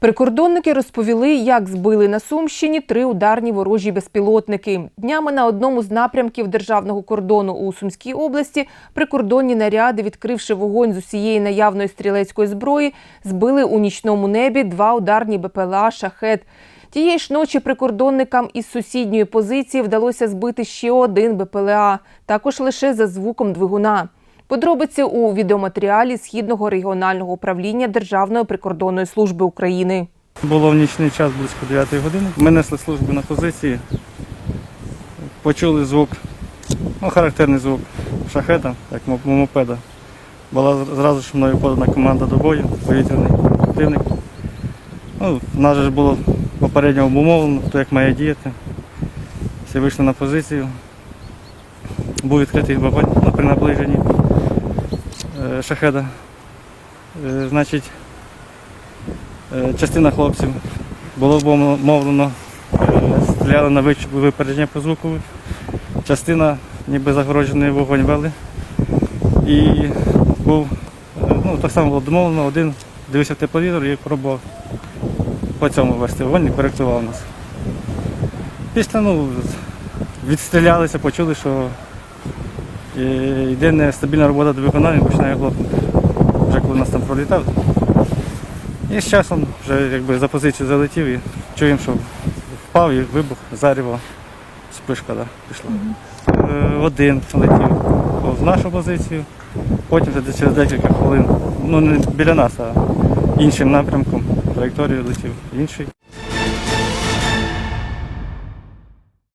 Прикордонники розповіли, як збили на Сумщині три ударні ворожі безпілотники. Днями на одному з напрямків державного кордону у Сумській області прикордонні наряди, відкривши вогонь з усієї наявної стрілецької зброї, збили у нічному небі два ударні БПЛА «Шахет». Тієї ж ночі прикордонникам із сусідньої позиції вдалося збити ще один БПЛА, також лише за звуком двигуна. Подробиці у відеоматеріалі Східного регіонального управління Державної прикордонної служби України. Було в нічний час близько 9 години. Ми несли службу на позиції, почули звук, ну, характерний звук шахета, як мо- мопеда. Була зразу ж мною подана команда до бою, повітряний противник. Ну, нас же було попередньо обумовлено, хто як має діяти. Всі вийшли на позицію. Був відкритий вогонь при наближенні шахеда. Е, Значить, Е, Частина хлопців було мовлено, стріляли на випередження по звуку. Частина ніби загороджений вогонь вели. І був, е, ну, так само було домовлено, один дивився в тепловізор і пробував по цьому вести вогонь і коректував нас. Після ну, відстрілялися, почули, що е, йде нестабільна робота до виконання, починає хлопнути. Вже коли нас там пролітав. І з часом вже якби за позицію залетів і чуємо, що впав і вибух, заріво, спишка да, пішла. Е, Один летів в нашу позицію, потім через декілька хвилин, ну не біля нас, а іншим напрямком, траєкторією летів інший.